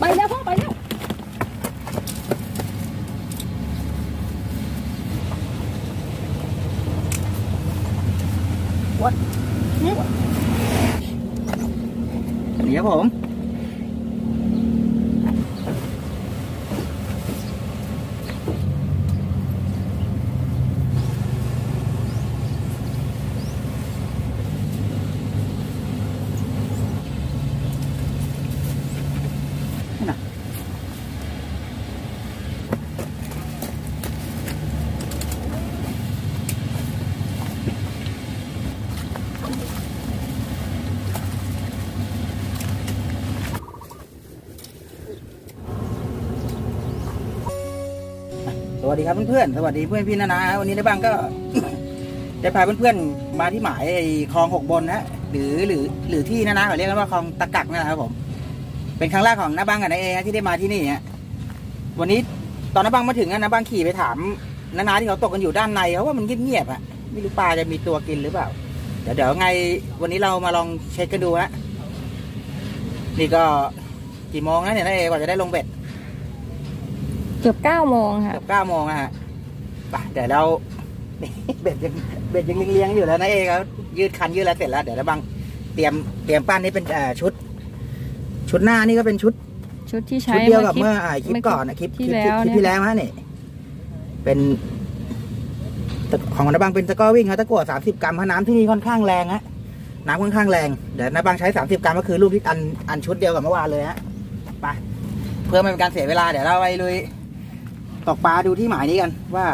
ไปแล้วพ่อไปแล้วนี่ครับผม ส วัสดีครับเพื่อนๆ สวัสดีเพื่อนพี่นานาวันนี้ในบ้างก็จะพาเพื่อนๆมาที่หมายไอ้คลองหกบนนะหรือหรือหรือที่นานาเขาเรียกกันว่าคลองตะกักนั่นแหละครับผม เป็นครั้งแรกของน้าบังกับน้าเอที่ได้มาที่นี่ฮะวันนี้ตอนน้าบังมาถึงอะน้าบังขี่ไปถามนานาที่เขาตกกันอยู่ด้านในเขาว่ามันเงียบๆอะไม่รู้ปลาจะมีตัวกินหรือเปล่า เดี๋ยวเดี๋ยวไงวันนี้เรามาลองเช็คกันดูฮะนี่ก็กี่โมงนะเนี่ยน้าเอกว่าจะได้ลงเบ็ด เกือบเก้าโมงค่ะ เกือบเก้าโมงอะฮะไปเดี๋ยวเราเบ็ดยังเบ็ดยังเลี้ยงๆอยู่แล้วนะเอกครับยืดคันยืดแล้วเสร็จแล้วเดี๋ยวเราบังเตรียมเตรียมปั้นนี่เป็นเอ่อชุด ชุดหน้านี่ก็เป็นชุด ชุดที่ใช้ชุดเดียวกับคลิปเมื่ออ่าคลิปเมื่อก่อนนะคลิปที่คลิปแล้วคลิปเนี่ยที่แล้วฮะนี่เป็นตะของนาบังเป็นตะกร้อวิ่งครับตะกั่วสามสิบกรัมเพราะน้ำที่นี่ค่อนข้างแรงฮะน้ำค่อนข้างแรงเดี๋ยวนาบังใช้สามสิบกรัมก็คือลูกที่อันอันชุดเดียวกับเมื่อวานเลยฮะไปเพื่อไม่เป็นการเสียเวลาเดี๋ยวเราไปลุย ตกปลาดูที่หมายนี้กัน ว่า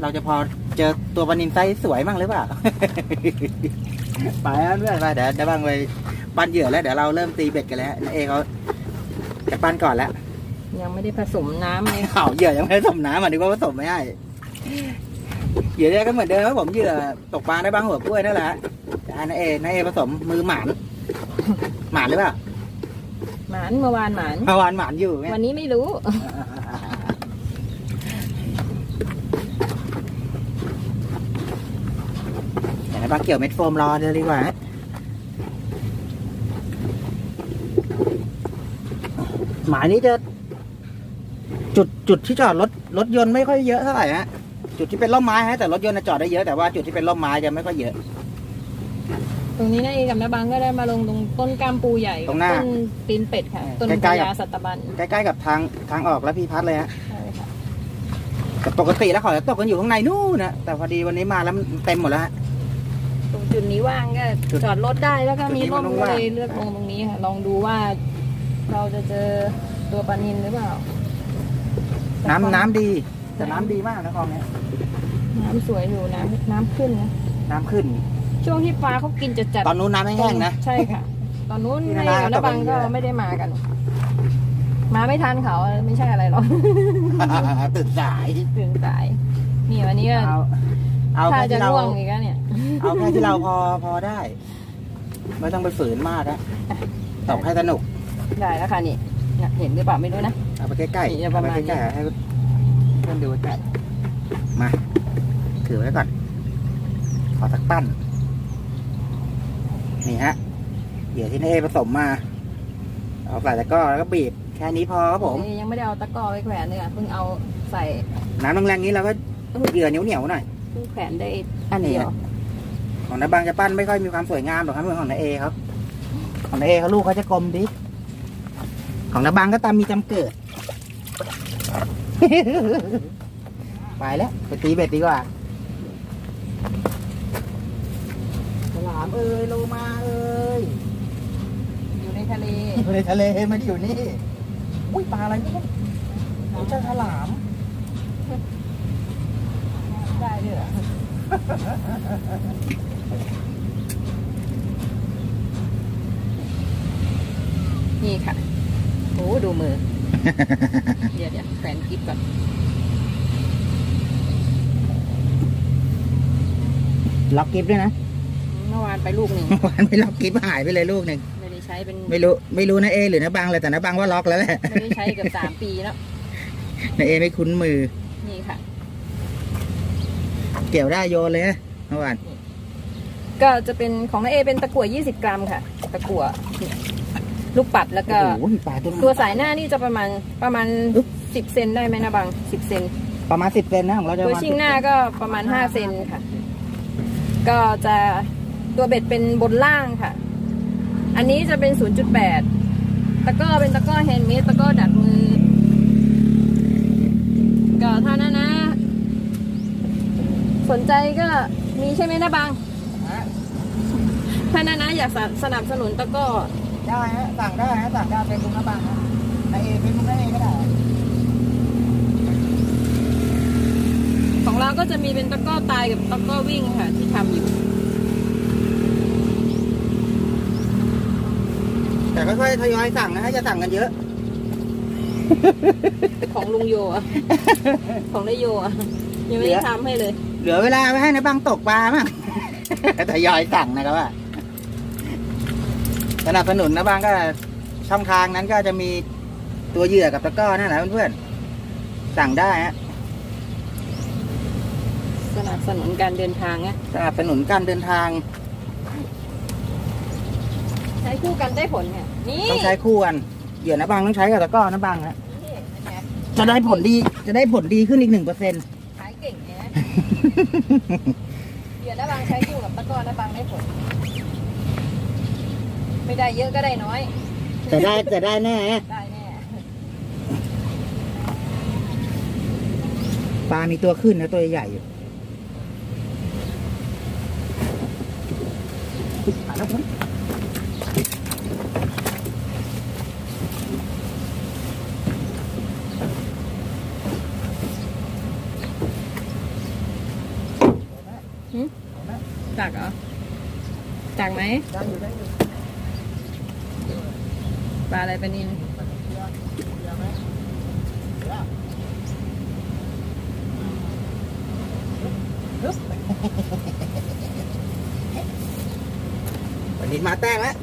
เราจะพอเจอตัวปลานินไซส์สวยบ้างหรือเปล่า ไปครับเพื่อนไปเดี๋ยวนาบังไปปั้นเหยื่อแล้วเดี๋ยวเราเริ่มตีเบ็ดกันแล้วฮะนาเอเขาจะปั้นก่อนแล้วยังไม่ได้ผสมน้ำเลยข่าวเหยื่อยังไม่ได้ผสมน้ำอะนึกว่าผสมไม่ได้เหยื่อเนี่ยก็เหมือนเดิมครับผมเหยื่อตกปลาได้บางหัวกล้วยนั่นแหละแต่อันนนเอนนเอผสมมือหมานหมานหรือเปล่าหมานเมื่อวานหมานเมื่อวานหมานอยู่ไงวันนี้ไม่รู้ แต่ในบางเกี่ยวเม็ดโฟมรอเลยดีกว่าฮะหมายนี้จะ จุดจุดที่จอดรถรถยนต์ไม่ค่อยเยอะเท่าไหร่ฮะจุดที่เป็นร่มไม้ฮะแต่รถยนต์น่ะจอดได้เยอะแต่ว่าจุดที่เป็นร่มไม้จะไม่ค่อยเยอะ ตรงนี้นะเอกับน้าบังก็ได้มาลงตรงต้นกามปูใหญ่ตรงหน้าต้นตีนเป็ดค่ะต้นใกพล้ๆกับญาสัตบันใกล้ๆกับทางทางออกแล้วพี่พัดเลยฮะใช่ค่ะแต่ปกติแล้วเขาจะตกกันอยู่ข้างในนู่นนะแต่พอดีวันนี้มาแล้วมันเต็มหมดแล้วฮะ ตรงจุดนี้ว่างก็จุดจอดรถได้แล้วก็มีจุดนี้ร่มันมต้องก็ว่าง เลยเลือกลงตรงนี้ค่ะ ลองดูว่า เราจะเจอตัวปลานินหรือเปล่าน้ำน้ำดี แต่น้ำดีมากนะคลองเนี้ยน้ำสวยอยู่น้ำน้ำขึ้นนะน้ำขึ้น ช่วงที่ฟ้าเขากินจัดจัดตอนนู้นน้ำไม่แห้งนะ ใช่ค่ะ ตอนนู้นที่ในนานากับน้าบังตกก็กันเยอะไม่ได้มากัน มาไม่ทันเขาไม่ใช่อะไรหรอก ตื่นสายตื่นสายนี่วันนี้ก็เอาเอาถ้าแค่จะที่เราง่วงอีกแล้วเนี่ย เอาแค่ที่เราพอพอได้ ไม่ต้องไปฝืนมากนะตกให้สนุกได้แล้วค่ะนี่เนี่ยเห็นหรือเปล่าไม่รู้นะ เอาไปใกล้นี่ๆจะปเอาระไปมาณนี้ ใกล้ๆให้เพื่อนดูใกล้มาถือไว้ก่อนขอสักปั้นนี่ฮะเหยื่อที่นายเอผสมมา เอาใส่ตะกร้อแล้วก็บีบแค่นี้พอครับผมเอ้ยยังไม่ได้เอาตะกร้อไปแขวนเลยอะเพิ่งเอาใส่น้ำแรงๆนี้เราก็เหยื่อเหนียวๆหน่อยเพิ่งแขวนได้อันเดียว ของนาบางจะปั้นไม่ค่อยมีความสวยงามหรอกครับเหมือนของนาเอครับ ของนาเอเขาลูกเขาจะกลมดิของนาบางก็ตามมีจำเกิด ไปแล้วไปตีเบ็ดดีกว่าฉลามเอ้ยโลมาเอ้ยอยู่ในทะเลอยู่ในทะเลไม่ได้อยู่นี่อุ้ยปลาอะไรนี่โอ้เจ้าฉลาม ได้ด้วยเหรอ นี่ค่ะโอ้ดูมือ เดี๋ยวเดี๋ยวแขวนกิ๊บก่อน ล็อกกิฟด้วยนะเมื่อวานไปลูกหนึ่งเมื่อวานไม่ล็อกกิฟหายไปเลยลูกหนึ่ง ไม่ได้ใช้เป็น ไม่รู้ไม่รู้นะเอหรือนะบางเลยแต่นะบางว่าล็อกแล้วแหละไม่ได้ใช้เกือบสามปีแล้ว นะเอไม่คุ้นมือ นี่ค่ะ เกี่ยวได้โยนเลยนะเมื่อวาน ก็จะเป็นของน้าเอเป็นตะกั่ว20 กรัมค่ะ ตะกั่วลูกปัดแล้วก็ โอ้โหปลาตัวนั้นตัวสายหน้านี่จะประมาณประมาณอึ๊บสิบเซนได้ไหมนะบังสิบเซน ประมาณสิบเซนนะของเราจะตัวประมาณชิงหน้าก็ประมาณห้าเซนค่ะ ก็จะตัวเบ็ดเป็นบนล่างค่ะ อันนี้จะเป็นศูนย์จุดแปดตะกร้อเป็นตะกร้อแฮนด์เมดตะกร้อดัดมือ ก็เท่านั้นนะ สนใจก็มีใช่ไหมนะบังฮะ ถ้านานะอยากสนับสนุนตะกร้อได้ฮะสั่งได้ฮะสั่งได้เป็นลุงน้ำบางฮะในเอเป็นลุงน้ำเอก็ได้ของเราก็จะมีเป็นตะกร้อตายกับตะกร้อวิ่งค่ะ ที่ทำอยู่ แต่ค่อยๆทยอยสั่งนะฮะจะสั่งกันเยอะ ของลุงโยอะของนายโยอะยังไม่ได้ทำให้เลย เหลือเวลาไว้ให้นะบังตกปลาบ้างทยอยสั่งนะครับว่า สนับสนุนนะบางก็ช่องทางนั้นก็จะมีตัวเหยื่อกับตะกร้อนั่นแหละเพื่อนๆสั่งได้ฮะสนับสนุนการเดินทางนะสนับสนุนการเดินทางใช้คู่กันได้ผลเนี่ยนี่ต้องใช้คู่กันเหยื่อนะบางต้องใช้กับตะกร้อนะบางฮะนี่เป็นไงจะได้ผลดีจะได้ผลดีขึ้นอีกหนึ่งเปอร์เซ็นต์ขายเก่งเนี่ยนะเดี๋ยวนะบางใช้คู่กับตะกร้อนะบางได้ผล ไม่ได้เยอะก็ได้น้อย แต่ได้แต่ได้แน่ฮะได้แน่ ปลามีตัวขึ้นนะตัวใหญ่อยู่อะแล้วผมจักเหรอจักไหม ได้อยู่ได้อยู่ ปลาอะไรปลานินวันนี้มาแต้งแล้ว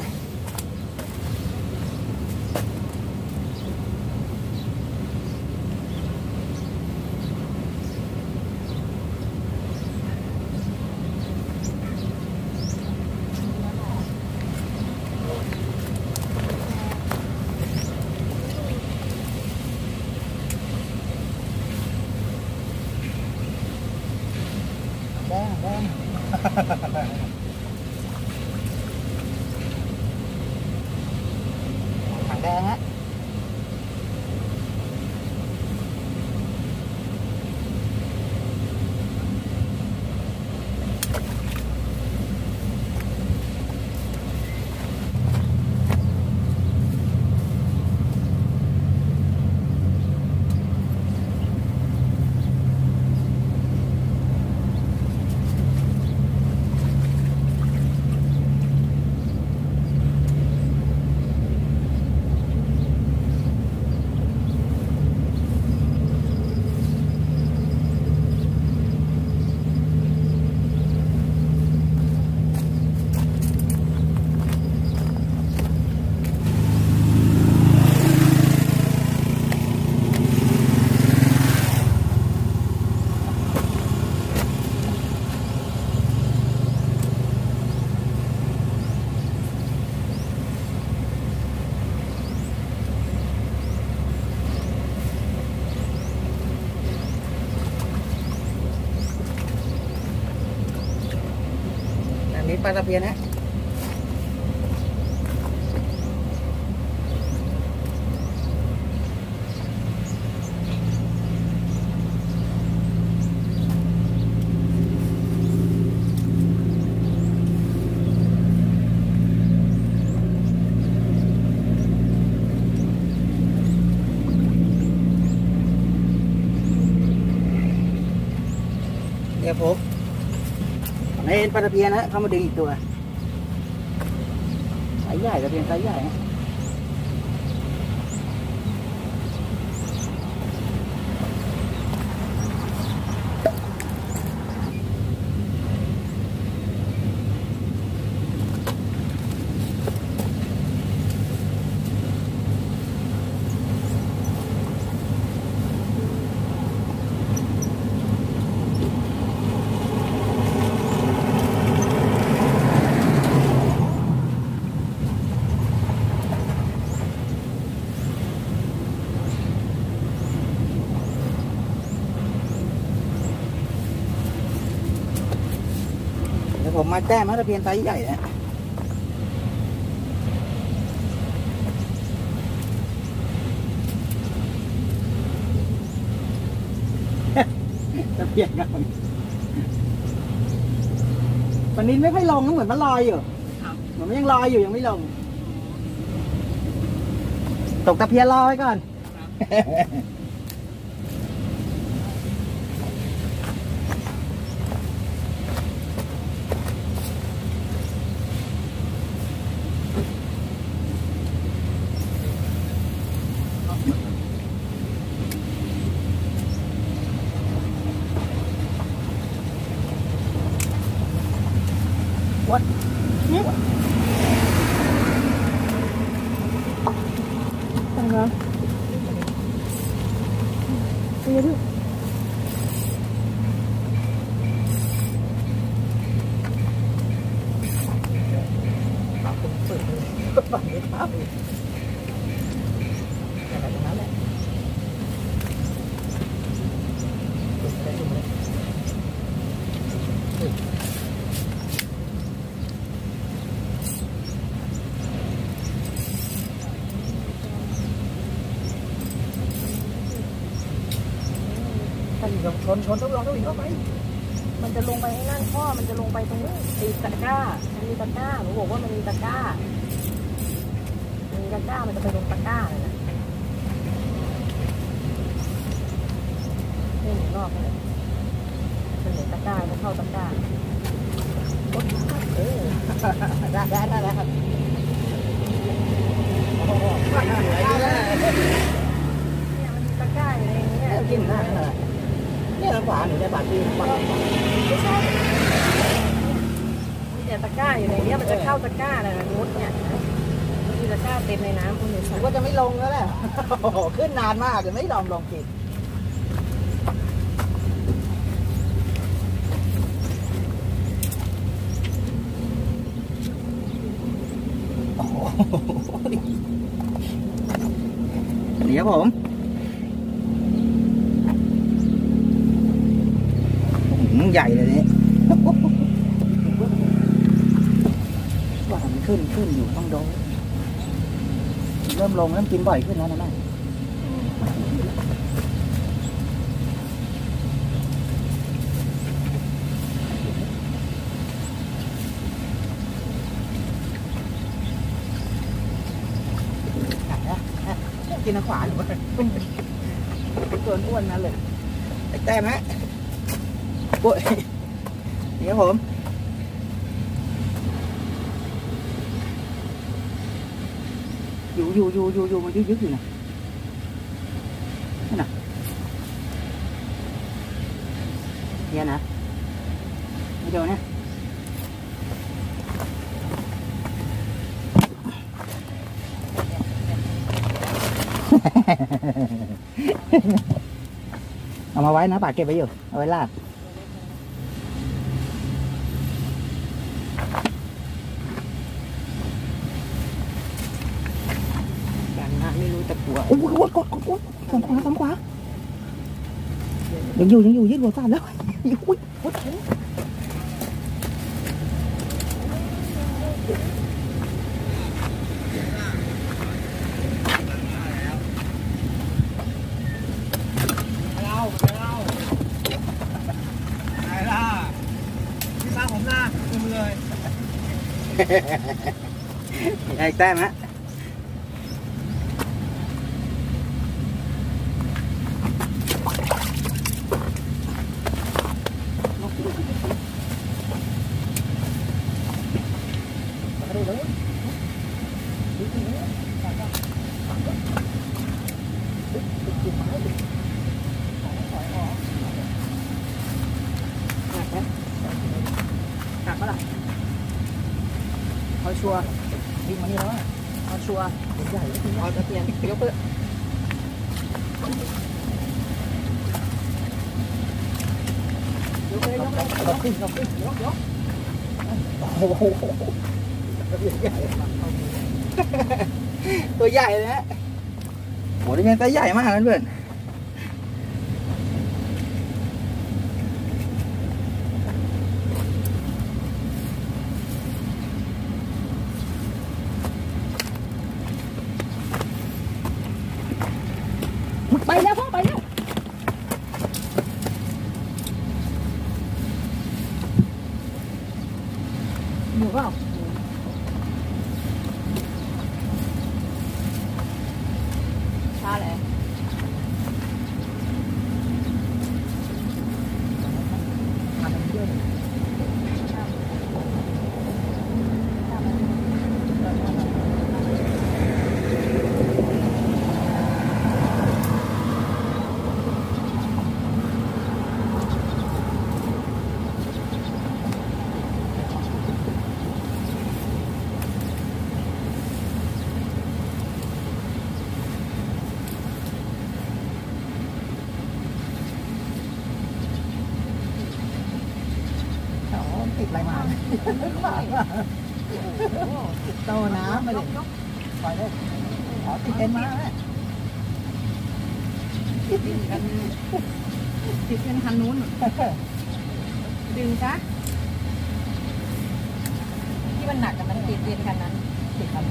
ลาตะเพียนฮะเดี๋ยวผม ในปลาตะเพียนฮะเขามาดึงอีกตัวสายใหญ่ตะเพียนสายใหญ่ฮะ มาแต้มฮะตะเพียนไซส์ใหญ่นะตะเพียนกันวันนี้ไม่ค่อยลงนะเหมือนมันลอยอยู่เหมือนมันยังลอยอยู่ยังไม่ลง ตกตะเพียนรอไว้ก่อน ฝั่งนี้ครับอะไรตรงนั้นแหละถ้าอยู่กับชนชนต้องลองต้องอีกเข้าไป มันจะลงไปให้นั่งพ่อมันจะลงไปตรงนี้ตีตะกร้ามันมีตะกร้าหนูบอกว่ามันมีตะกร้า ก้ามันจะไปลงตะกร้าเลยนะนี่หนูนอกเลยมันเห็นตะกร้ามันเข้าตะกร้าโอ๊ยเออได้ได้ได้แล้วครับเนี่ยมันตะกร้าอยู่ในนี้แล้วกินได้เลยเนี่ยทางขวาหนูได้บาทที่ฝั่งขวาไม่ใช่มีแต่ตะกร้าอยู่ในนี้มันจะเข้าตะกร้าเลยนะนุชเนี่ย มีตะกร้าเต็มในน้ำคุณเห็นผสัมกก็จะไม่ลงแล้วแหละ โอ้โหขึ้นนานมากเลยไม่ยอมลงกินโอ้โหเดี๋ยวผมอื้อหือใหญ่เลยนี่ว่ามันขึ้นขึ้นอยู่ต้องโดน เริ่มลงเริ่มกินบ่อยขึ้นแล้วนะแม่กินทางขวานตัวอ้วนนั่นเลยไอ้แต้มฮะโอ้ยเดี๋ยวผม อยู่อยู่อยู่อยู่อยู่มันยึกยึกอยู่นะนั่นน่ะเนี่ยวนะไม่โดนนะเอามาไว้นะปากเก็บไว้อยู่ เอาไว้ลาด กันนะไม่รู้จะกลัว โอ้ยกดกดกดกดสองขวาสองขวา ยังอยู่ยังอยู่ยืดหัวสั่นแล้วอยู่อุ้ยกดถึงไอ้แต้มฮะ หักปะล่ะ เอา ชัวร์วิ่งมานี่แล้วอะเอาชัวร์ใหญ่แล้วเอาตะเพียนยกเพื่อยกเลยยกเลยเราขึ้นเราขึ้นยกยกโอ้โหตัวใหญ่เลยฮะโหนี่เป็นตัวใหญ่มากนะเพื่อน ปลาอะไร มาทำเยอะเลย อ๋อติดอะไรมาติดโตน้ำมาเลยปล่อยเลยอ๋อติดเอ็นมาแล้ว ติดกัน ติดกันคันนู้น ดึงซะที่มันหนักกับมันติดเรียนคันนั้นติดคัน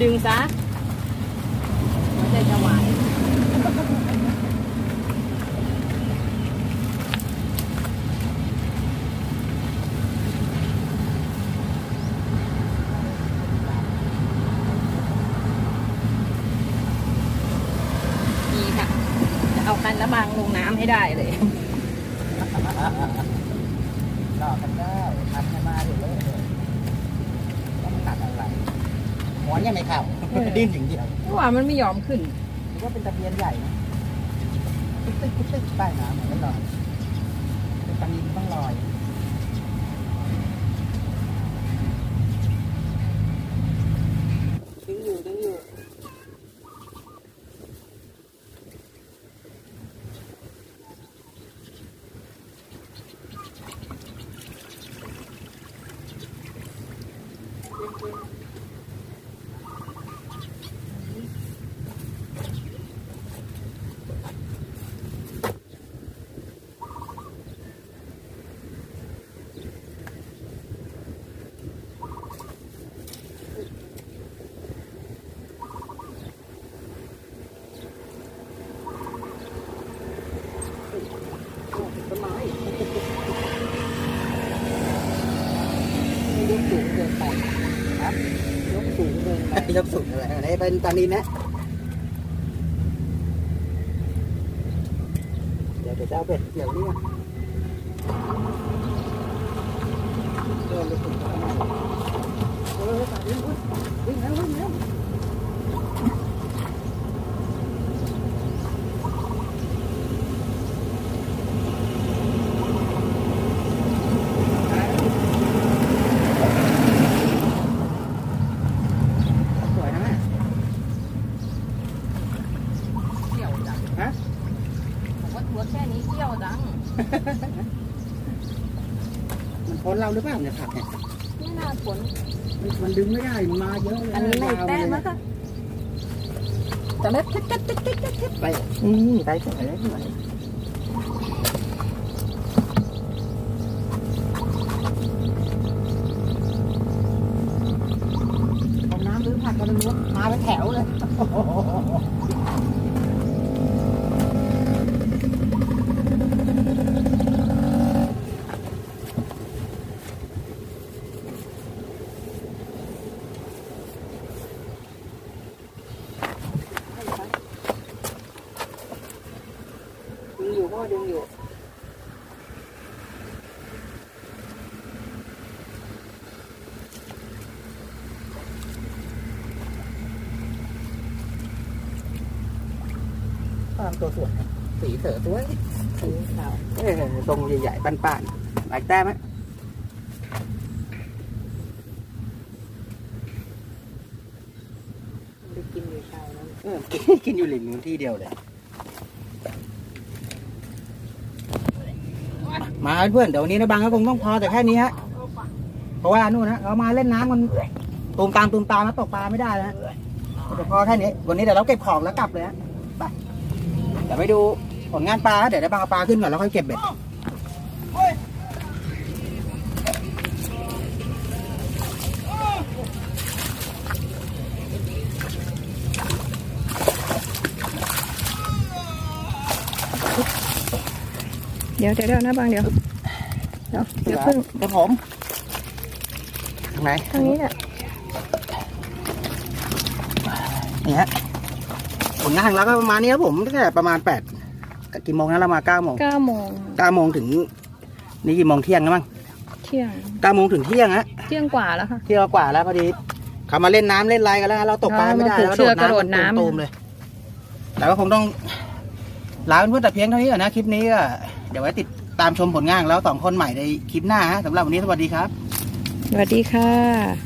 ดึงซะมันจะจะหวดีค่ะ จะเอาคันละบางลงน้ำให้ได้เลย หลอกกันได้ทำกันมาเดี๋ยวเลยต้องตัดอะไรหัวยัง ไม่เข้าดิ้นอย่างเดียวเพราะว่ามันไม่ยอมขึ้นหรือว่าเป็นตะเพียนใหญ่นะตึ๊กตึ๊กตึ๊กตึ๊กใต้น้ำไม่ลอยเป็นปลานินต้องลอยดึงอยู่ดึงอยู่ ต้นไม้ยกสูงเกินไปครับยกสูงเกินไปยกสูงอะไรอันนี้ เป็นตานินะเดี๋ยวเดี๋ยวจะเอาเบ็ดเกี่ยวนี่ก่อนเดินไปถึงตรงนั้นเออตัดวิ่งวิ่งวิ่งแล้ววิ่งแล้วสวยนะแม่ เกี่ยวจัง ฮะ ผมว่าตัวแค่นี้เกี่ยวจัง มันพ้น เราหรือเปล่าเนี่ยผักเนี่ยไม่น่าผลมันมันดึงไม่ได้มันมาเยอะเลยอันนี้ไม่แต้มเลยแล้วค่ะแต่ไม่ติ๊ดติ๊ดติ๊ดติ๊ดติ๊ดไปนี่ไปสวยเลยสวยเอาน้ำหรือผักกันล้มาเป็นแถวเลย ดึงอยู่พ่อดึงอยู่ ตามตัวสวยนะสีเสือสวย สีขาว เออตรงใหญ่ๆ ป้านๆหลายแต้มไหมไปกินอยู่เช้านั้นเออกินกินอยู่หลิมนู้นที่เดียวเลย มาเพื่อนๆเดี๋ยววันนี้นะบางก็คงต้องพอแต่แค่นี้ฮะ เพราะว่านู่นนะเรามาเล่นน้ำมันตูมตามตูมตามแล้วตกปลาไม่ได้นะเดี๋ยวพอแค่นี้ วันนี้เดี๋ยวเราเก็บของแล้วกลับเลยฮะ ไป เดี๋ยวไปดูผลงานปลา เดี๋ยวได้บางเอาปลาขึ้นก่อนแล้วค่อยเก็บเบ็ด เดี๋ยวเดี๋ยวเดี๋ยวหน้าบางเดี๋ยวเดี๋ยวเดี๋ยวเพิ่งครับผมทางไหนทางนี้เนี่ยนี่ฮะผลงานของเราก็ประมาณนี้ครับผมตั้งแต่ประมาณแปดกี่โมงนะเรามาเก้าโมงเก้าโมงเก้าโมงถึง นี่กี่โมงเที่ยงแล้วมั้งเที่ยงเก้าโมงถึงเที่ยงฮะเที่ยงกว่าแล้วค่ะเที่ยงกว่าแล้วพอดีเขามาเล่นน้ำเล่นไรกันแล้วฮะเราตกปลาไม่ได้เรามาผูกแล้วเชือกกระโดดน้ำตูมๆเลย แต่ว่าคงต้อง ลาเพื่อนๆแต่เพียงเท่านี้ก่อนนะคลิปนี้ก็เดี๋ยวไว้ติดตามชมผลงานแล้วสองคนใหม่ในคลิปหน้าฮะสำหรับวันนี้สวัสดีครับ สวัสดีค่ะ